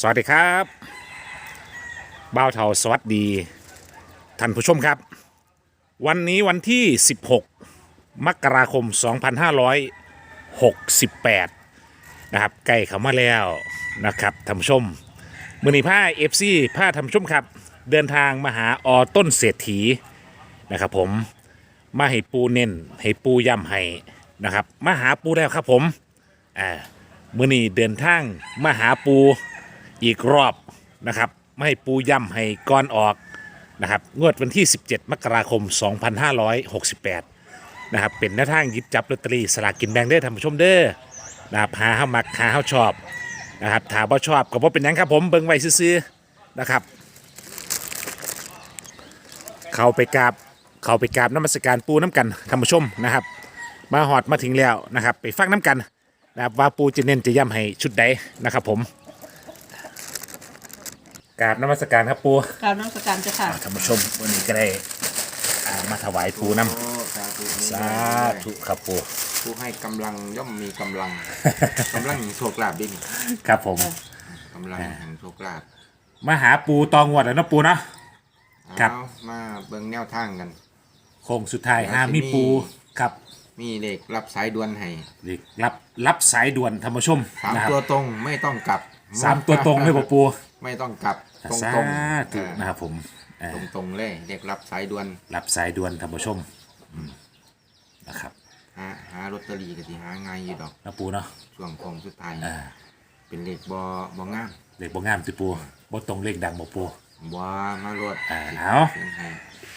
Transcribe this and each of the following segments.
สวัสดีครับบ้าวเทาสวัสดี ท่านผู้ชมครับ วันนี้วันที่ 16 มกราคม 2568 นะครับใกล้เข้ามาแล้วนะครับท่านผู้ชม มือนีผ้าเอฟซีผ้าท่านผู้ชมครับ เดินทางมาหาอต้นเศรษฐีนะครับผมมาให้ปูเน้นให้ปูย่ำให้นะครับ มาหาปูแล้วครับผมอ่ามือนีเดินทางมาหาปู อีกรอบนะครับมาให้ปูย่ำให้ก่อนออกนะครับ งวดวันที่ 17 มกราคม 2568 นะครับ เป็นหน้าทางหยิบจับลอตเตอรี่สลากกินแบ่งได้อท่านผู้ชมเด้อนะครับหาเฮามักหาเฮาชอบนะครับถ้าบ่ชอบก็บ่เป็นหยังครับผมเบิ่งไว้ซื่อๆนะครับ เข้าไปกราบเข้าไปกราบน้ำมศการปูน้ำกันท่านผู้ชมนะครับ มาหอดมาถึงแล้วนะครับ ไปฟังน้ำกันนะครับว่าปูจะเน้นจะย้ำให้ชุดใดนะครับผม กราบน้ำมศการครับปูกรารน้ำสการเจ้าค่ะท่านผู้ชมวันนี้ก็ได้อ่ามาถวายปูน้โอ้สาธุำสาธุครับปู ผู้ให้กำลังย่อมมีกำลัง กำลังแห่งโชคลาภดิครับผม กำลังแห่งโชคลาภมาหาปูตองวดแล้วนะปูเนาะ ครับ เอามาเบิ่งแนวทางกัน โค้งสุดท้ายเดี๋ยวหาจะมีมีปูครับมีเลขรับสายด่วนให้เด็กรับรับสายด่วนท่านผู้ชมสามนะครับตัวตรงไม่ต้องกลับสามตัวตรงเลยบ่ปู ไม่ต้องกลับตรงสาตรงธุนะครับผมอ่าตรงตรงๆเลยเลขรับสายด่วนรับสายด่วนท่านผู้ชมอืมนะครับหาหาลอตเตอรี่ก็สิหาง่ายอยู่ดอกนะปูเนาะช่วงโค้งสุดท้ายอ่าเป็นเลขบ่บ่งามเลขบ่งามติปูบ่ตรงเลขดังบ่ปูบ่มาโลดอ่าเอาขียนให้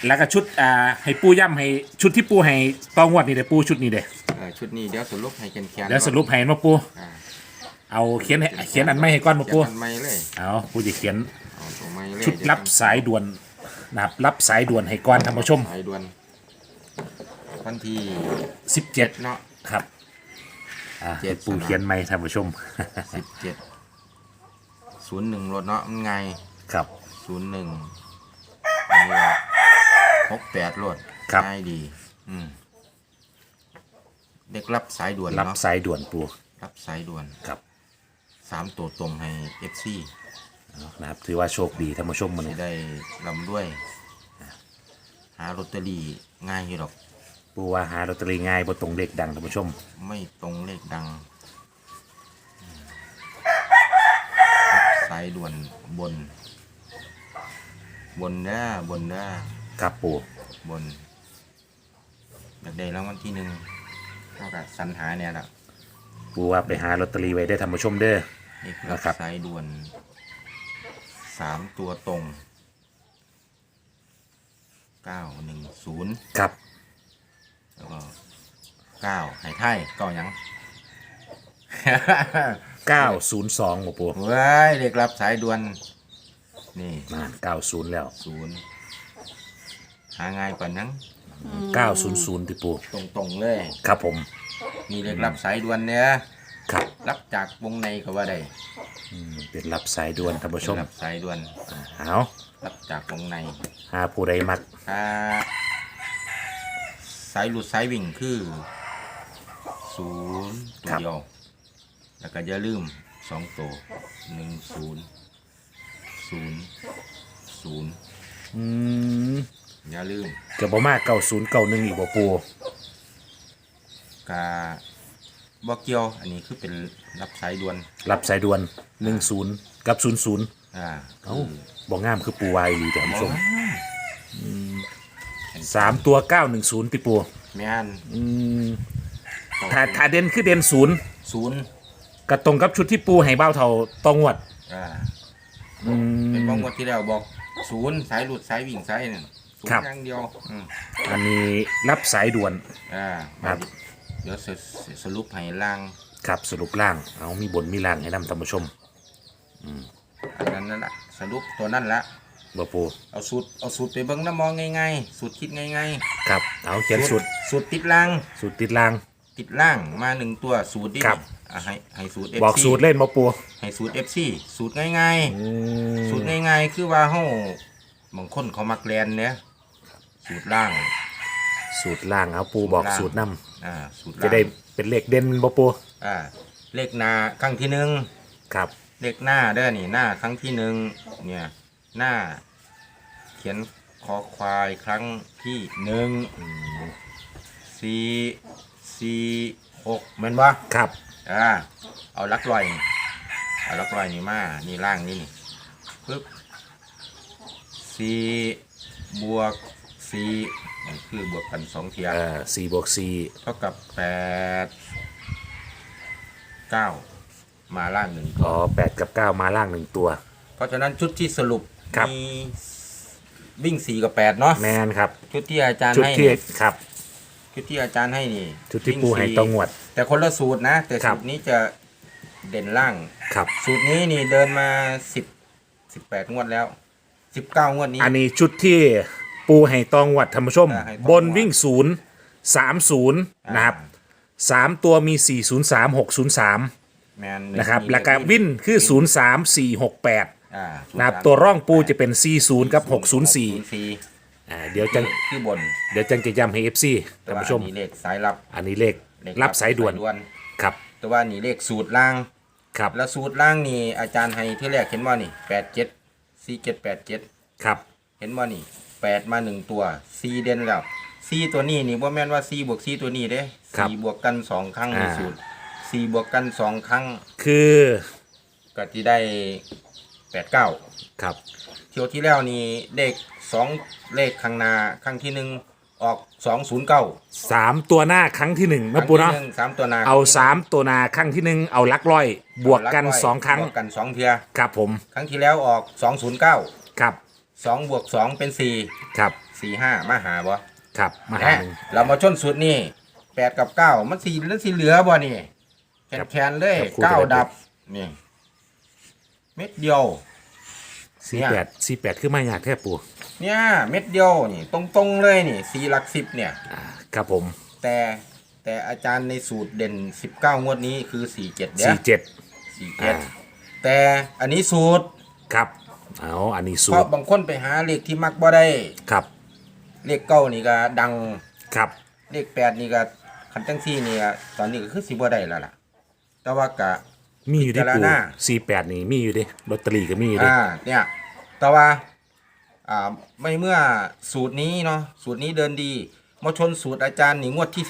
แล้วก็ชุดอ่าให้ปูย่ำให้ชุดที่ปูให้ตองวดนี่เด้อปูชุดนี้เด้อเออชุดนี้เดี๋ยวสรุปให้แคนๆแล้วสรุปให้มาปูอ่า เอาเขียนให้เขียนอันไม่ให้ก้อนมาเขียปูนอันไม่เลยเอาปูจะเขียนเอาตัวไม่เลยชุดรับสายด่วนนะครับรับสายด่วนให้ก้อนท่านผู้ชม สายด่วนวันที่17เนาะ ครับ อ่าเจ็ดให้ปูเขียนไหมท่านผู้ชม สิบเจ็ดศูนย์หนึ่งรถเนาะมันไงครับ ศูนย์หนึ่งอันนี้หกแปดรถครับ ง่ายดี อืมเด็กรับสายด่วนรับเนาะสายด่วนปู รับสายด่วน ครับ สามตัวตรงให้เอฟซีเอานะครับถือว่าโชคดีท่านผู้ชมมันจะนี้ได้ลำด้วย หาลอตเตอรี่ง่ายอยู่หรอกปูว่าหาลอตเตอรี่ง่ายบ่ตรงเลขดังท่านผู้ชม ไม่ตรงเลขดังสายด่วนบน บนเด้อบนเด้อครับปูบนอยากได้รางวัลที่หนึ่งเท่ากับสรรหาเนี่ยแหละ ปูว่าไปหาลอตเตอรี่ไว้ได้อท่านผู้ชมเด้อนี่นะครับสายด่วนสามตัวตรงเก้าหนึ่งศูนย์ครับแล้วก็เก้าหายไทยเก้าหยัง 902บ่ปูเว้ยเรียกรับสายด่วน นี่นั่น90 แล้ว ศูนย์หาง่ายกว่านั้น900ติปูตรงๆเลย ครับผม มีเรียกรับสายด่วนเนี่ยครับรับจากวงในก็ว่าได้อืมเป็นรับสายด่วนท่านผู้ชมรับสายด่วน เอารับจากวงในหาผู้ใดมักถ้าสายหลุดสายวิ่งคือศูนย์ตัวเดียวแล้วก็อย่าลืมสองตัวหนึ่งศูนย์ศูนย์ศูนย์อืมอย่าลืมจะบ่มา9091อีกบ่ปู กาบ่เกี่ยว อันนี้คือเป็นรับสายด่วนรับสายด่วน10กับ00อ่าเอ้าบ่งามคือปูวายหรือท่านผู้ชมสามตัว910ติปูแม่นอืมถ้าถ้าเด่นคือเด่นศูนย์ศูนย์ก็ตรงกับชุดที่ปูให้เบ้าเท่าตองวด อ่าอืม เป็นบางวันที่แล้วบอกศูนย์สายหลุดสายวิ่งสายนั่นศูนครับ ย์อย่างเดียวอืมอันนี้รับสายด่วน อ่าครับเดี๋ยวสสรุปให้ล่างครับสรุปล่าง เอามีบนมีล่างให้นำท่านผู้ชมอันนั้นนั่นแหละสรุปตัวนั่นละบ่ปูเอาสูตรเอาสูตรไปเบิ่งน้ำมองง่ายๆสูตรคิดง่ายครับ เอาเขียนๆสุดสูตรติดล่างสุดติดล่าง ติดล่างมาหนึ่งตัวสูตรดิครับ อะให้ให้สูตร FC บอกสูตรเล่นบ่ปูให้สูตร FC สูตรง่ายอืๆมสูตรง่ายๆ คือว่าเฮาบางคนเขามักแลนเนี่ยสูตรล่าง สูตรล่างเอาปูบอกสูตรนำอ่าสูตรจะล่างได้เป็นเลขเด่นบ่ปูอ่าเลขหนาครั้งที่หนึ่งครับเลขหน้าเด้อนี่หน้าครั้งที่หนึ่งเนี่ยหน้า เขียนคอควายครั้งที่หนึ่งสี่สี่หกแมันบ่ครับอ่าเอาลักลอยนี่เอาลักลอยนี่มานี่ล่างนี่นี่ปึ๊บสี่บวก สี่นี่คือบวกกันสองเทียเอ่อสี่บวกสี่เท่ากับแปดเก้ามาล่างหนึ่งอ๋อแปดกับเก้ามาล่างหนึ่งตัว เพราะฉะนั้นชุดที่สรุปครับ มีวิ่งสี่กับแปดเนาะแมนครับ ชุดที่อาจารย์ชุดให้ที่นี่ครับ ชุดที่อาจารย์ให้นี่ชุดที่วิ่งปูให้สี่ตองวด แต่คนละสูตรนะ แต่ครัสูบตรนี้จะเด่นล่าง ครับ สูตรนี้นี่เดินมาสิบสิบแปดงวดแล้วสิบเก้างวดนี้อันนี้ชุดที่ ปูให้ตองวดท่านผู้ชม อ่าให้ตองวดบนวิ่งศูนย์สามศูนย์นะครับสามตัวมีสี่ศูนย์สามหกศูนย์สามแมนนะครับแล้วก็วินคือศูนย์สามสี่หกแปดอ่านะครับตัวร่องปูจะเป็นสี่ศูนย์กับหกศูนย์สี่604อ่าเดี๋ยวจังคือบนเดี๋ยวจังจะย้ำให้เอฟซีแต่ท่านว่าผู้ชม อันนี้เลขสายลับอันนี้เลขเลขรับสายด่วนครับแต่ว่านี่เลขสูตรล่าง ครับแล้วสูตรล่างนี่อาจารย์ให้ที่แรกเห็นว่านี่แปดเจ็ดสี่เจ็ดแปดเจ็ดครับเห็นว่านี่ แปดมาหนึ่งตัวสี่เด่นแล้วสี่ตัวนี้นี่ว่าแม่นว่าสี่บวกสี่ตัวนี้เด้สี่บวกกันสองครั้งในสูตรสี่บวกกันสองครั้งคือก็ที่ได้แปดเก้าครับ เที่ยวที่แล้วนี่เลขสองเลขข้างหน้าครั้งที่หนึ่งออกสองศูนย์เก้าสามตัวหน้าครั้งที่หนึ่งนะปูเนาะสามตัวหนาเอาสามตัวหนาครั้งที่หนึ่งเอาลักร้อย บวกกันสองครั้งบวกกันสองเทีย ครับผม ครั้งที่แล้วออกสองศูนย์เก้าครับ สองบวกสองเป็นสี่ครับสี่ห้ามาหาบ่ครับมาหาแหม่หนึ่งเรามาชนสุดนี่แปดกับเก้ามันสี่แล้วสี่เหลือบ่นี่แขนแขนๆเลยครับคู่เก้ากันเลยดับนี่เม็ดเดียว สี่แปดสี่แปดคือไม่ยากแค่ปูเนี่ยเม็ดเดียวนี่ตรงๆเลยนี่สี่หลักสิบเนี่ย อ่าครับผมแต่แต่อาจารย์ในสูตรเด่นสิบเก้างวดนี้คือสี่เจ็ดเด้สี่เจ็ดสี่เจ็ดอ่าแต่อันนี้สูตรครับ เอาอันนี้สูเพราะตรบางคนไปหาเลขที่มักบ่ได้ ครับเลขเก้านี่ก็ดัง ครับเลขแปดนี่ก็คันจังซี่นี่ก็ตอนนี้ก็คือสิบ่ได้แล้วล่ะ แต่ว่าก็ มีอยู่ที่พิจารปูณา สี่แปดนี่มีอยู่ดิลอตเตอรี่ก็มีอยู่ดิอ่าเนี่ยแต่ว่าอ่าไม่เมื่อสูตรนี้เนาะสูตรนี้เดินดีมาชนสูตรอาจารย์นี่งวดที่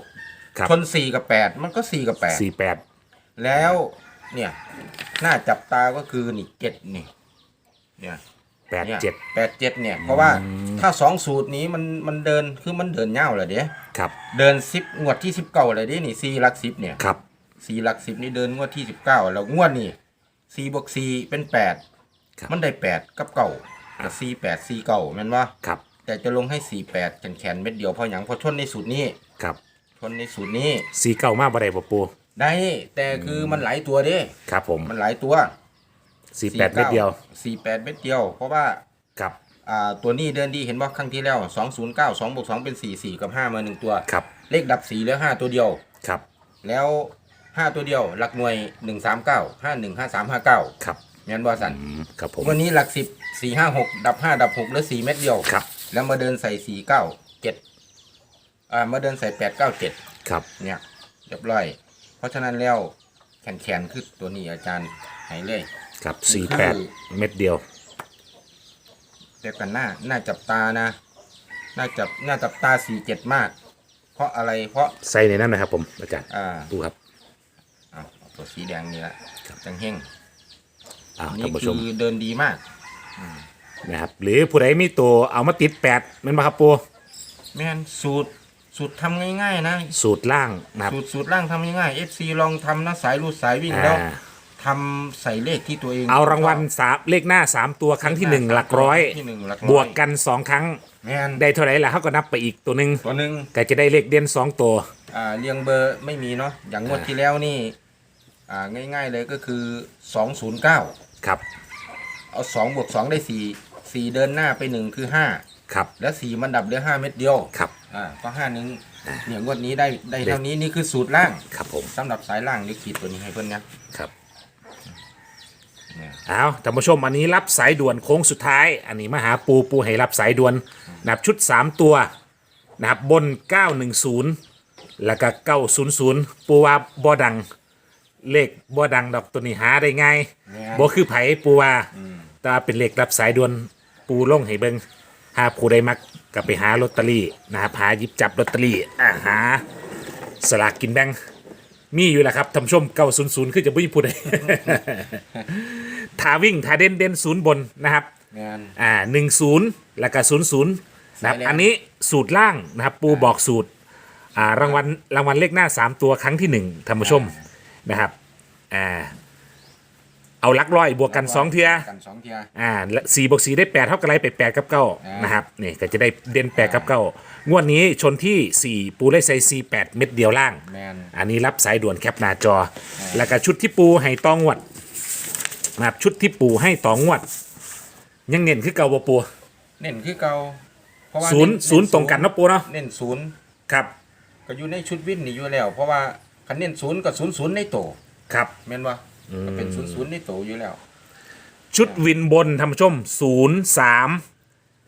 19ครับชน4กับ8มันก็4กับสี่แปด8แล้วเนี่ยน่าจับตาก็คือนี่เจ็ดนี่ เนี่ยแปดเนี่ยเจ็ดแปดเจ็ดเนี่ย เพราะว่าถ้าสองสูตรนี้มันมันเดินคือมันเดินเง่าเลยเด้ครับ เดินสิบงวดที่สิบเก้าเลยเด้นี่สี่หลักสิบเนี่ยครับสี่หลักสิบนี่เดินงวดที่สิบเก้าแล้วงวดนี่สี่บวกสี่เป็นแปดครับมันได้แปดกับเก้ากับสี่แปดสี่เก้าแม่นว่าครับ แต่จะลงให้สี่แปดแขนแขนๆเม็ดเดียวเพราะอย่างเพราะชนในสูตรนี้ครับชนในสูตรนี้สี่เก้ามากบ่ได้ปะปูได้แต่คือมันหลายตัวเด้ครับผมมันหลายตัว สี่แปดเม็ดเดียวสี่แปดเม็ดเดียว เพราะว่าครับอ่าตัวนี้เดินดีเห็นว่าครั้งที่แล้วสองศูนย์เก้าสองบวกสองเป็นสี่สี่กับห้ามาหนึ่งตัวครับเลขดับสี่แล้วห้าตัวเดียวครับ แล้วห้าตัวเดียว หลักหน่วยหนึ่งสามเก้าห้าหนึ่งห้าสามห้าเก้าครับแมนบอสันอืมครับผมวันนี้หลักสิบสี่ห้าหกดับห้าดับหกเหลือสี่เม็ดเดียวครับ แล้วมาเดินใส่สี่เก้าเจ็ดอ่ามาเดินใส่แปดเก้าเจ็ดครับเนี่ยเรียบร้อย เพราะฉะนั้นแล้วแขนแขนๆคือตัวนี้อาจารย์ให้เลย ครับนี่สี่คืแปดอเม็ดเดียวแต่กันหน้าน่าจับตานะน่าจับน่าจับตาสี่เจ็ดมาก เพราะอะไรเพราะใส่ในนั้นนะครับผมอาจารย์อ่าดูครับเอาเอาตัวสีแดงนี่ละครับจังเฮงอ้าวนี่ท่านผู้ชคืมอเดินดีมากนะครับหรือผู้ใดมีตัวเอามาติดแปดแมันมาครับปูแม่นสูตรสูตรทำง่ายๆนะ สูตรล่างนะครับสูตรสูตรร่างทำง่ายๆ FC ลองทำนะสายรูดสายวิ่งอ่าแล้ว ทำใส่เลขที่ตัวเองเอารางวัลสามเลขหน้าสามตัวครั้งที่หนึ่งหลักร้อย ที่หนึ่งหลักร้อยบวกกันสองครั้ง แม่นได้เท่าไหร่ล่ะเขาก็นับไปอีกตัวหนึ่งตัวหนึ่งก็จะได้เลขเด่นสองตัว อ่าเรียงเบอร์ไม่มีเนาะอย่างงวดที่แล้วนี่อ่าง่าย ๆเลยก็คือ209ครับเอา2บวก2ได้4 4เดินหน้าไป1คือครับ5แล้ว4มันดับเหลือ5เม็ดเดียวครับอ่าก็5นึงเนี่ยงวดนี้ได้ได้เท่านี้นี่คือสูตรล่างครับผมสำหรับสายล่างเดี๋ยวขีดตัวนี้ให้เพื่อนนะครับ เนี่ยเอาท่านผู้ชมอันนี้รับสายด่วนโค้งสุดท้าย อันนี้มาหาปูปูให้รับสายด่วนนะครับชุด 3 ตัวนะครับบน 910 แล้วก็900 ปูว่าบอดังเลขบ่ดังดอกตัวนี้หาได้ง่ายแม่นบ่คือไผปูว่าอืมแต่ว่าเป็นเลขรับสายด่วนปูลงให้เบิ่งหาผู้ใดมักก็ไปหาลอตเตอรี่นะครับหาหยิบจับลอตเตอรี่อ่าหาสลากกินแบ่ง มีอยู่แหละครับท่านผู้ชม900คือจะบ่มีผู้ใดถ้าวิ่งถ้าเด่นเด่นศูนย์บนนะครับแม่นอ่าหนึ่งศูนย์แล้วก็ศูนย์ศูนย์นะครับ ใช่แล้ว อันนี้สูตรล่างนะครับ ปูบอกสูตร อ่ารางวัลรางวัลเลขหน้า3ตัวครั้งที่1ท่านผู้ชมนะครับ อ่า เอาหลักร้อยบวกกัน2เทียกันสองเทียอ่าสี่บวกสี่ได้8เท่ากับไรไปแปดกับเก้าอ่านนะครับนี่ก็จะได้เด่น8กับเก้างวดนี้ชนที่4ปูได้ใส่สี่แปดเม็ดเดียวล่าง แม่นอันนี้รับสายด่วนแคปหน้าจอ แล้วก็ชุดที่ปูให้ตองวดนะครับชุดที่ปูให้ตองวด ยังเน้นคือเก่าบ่ปูเน้นคือเก่าเพราะว่าศูนย์เศูนย์ตรงกันเนาะปูเนาะเน้นศูนย์ครับ ก็อยู่ในชุดวินนี่อยู่แล้ว เพราะว่าคันเน้นศูนย์กับศูนย์ศูนย์ในโตครับแม่นว่า ก็เป็นศูนย์ศูนย์ในโตอยู่แล้ว ชุดวินบนท่านผู้ชมศูนย์สาม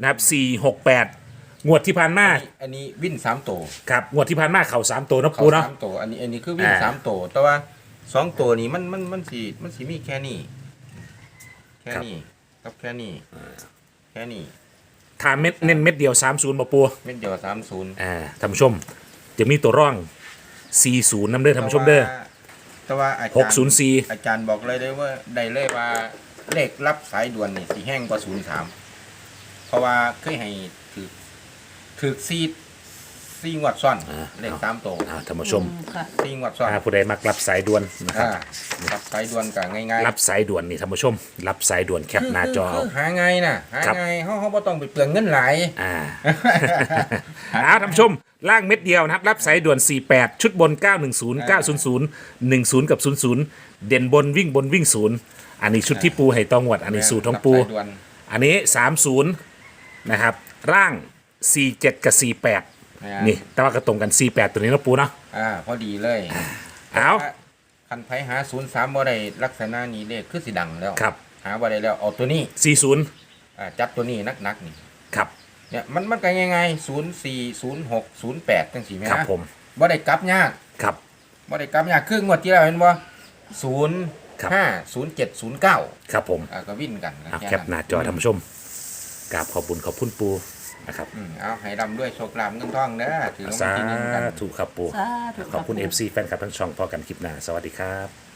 นะครับสี่หกแปดงวดที่ผ่านมาอันนี้อันนี้วินสามโตครับงวดที่ผ่านมาเข่าสามตัวเนาะเขาปูเนาะ สามโตอันนี้อันนี้คือวินอ่า สามโตแต่ว่าสองโตนี่มันมันมันสีมันสีมีแค่นี้แค่นี้กับแค่นี้แค่นี้ทาเม็ดเน้นเม็ดเดียวสามศูนย์บ่ปูเม็ดเดียวสามศูนย์ อ่าท่านผู้ชมจะมีตัวร่องสี่ศูนย์น้ำเด้อท่านผู้ชมเด้อ แต่ว่าอาจารย์หกศูนย์สี่อาจารย์บอกเลยได้ว่าได้เลยว่าเลขรับสายด่วนนี่สีแห้งกว่าศูนย์สามเพราะว่าเคยให้ถือถือซี ดซีงวดซ่อนเลขสามโตอ่าท่านผู้ชมค่ะซีงวดซ่อนถ้าผู้ใดมักรับสายด่วนนะครับ อ่ารับสายด่วนกับง่ายๆรับสายด่วนนี่ท่านผู้ชม รับสายด่วนแคปหน้าจอคืเอา คืหาไงายนะหาครับ ไงายเขาเขาบ่ต้องไปเปลืองเงินหลายอ่าเอาท่านผู้ชมล่างเม็ดเดียวนะครับ รับสายด่วน 48 ชุดบน 910 900 10 กับ 00 เด่นบนวิ่งบนวิ่งศูนย์อันนี้ชุดที่ปูให้ตองหวด อันนี้สูตรของปู รับสายด่วนอันนี้ 30 นะครับ ร่าง 47 กับ 48 นี่ แต่ว่าก็ตรงกัน48ตัวนี้เนาะปูเนาะอ่าพอดีเลยเอาคันไผหาศูนย์สามบ่ได้ลักษณะนี้เลขคือสิดังแล้วครับ หาบ่ได้แล้วเอาตัวนี้40อ่าจับตัวนี้นักๆนี่ครับเนี่ยมันมันก็ง่ายๆศูนย์สี่ศูนย์หกศูนย์แปดจังสี่ไหมครับนะผมบ่ได้กลับยากครับบ่ได้กลับยากครึ่งงวดที่แล้วเห็นบ่ศูนย์ครับห้าศูนย์เจ็ดศูนย์เก้าครับผมอ่าก็วิ่นกันเอาแค่แคปหน้าจอท่านผู้ชมกราบขอบคุญขอบคุณปู นะครับอืมเอาให้ดำด้วยโชคลาภเงินทองเด้อถือรางวัสาลที่หนึ่งกันธุครับปูสาธุขอบคุณค่ะ FC แฟนคลับทั้งช่องพอกันคลิปหน้าสวัสดีครับ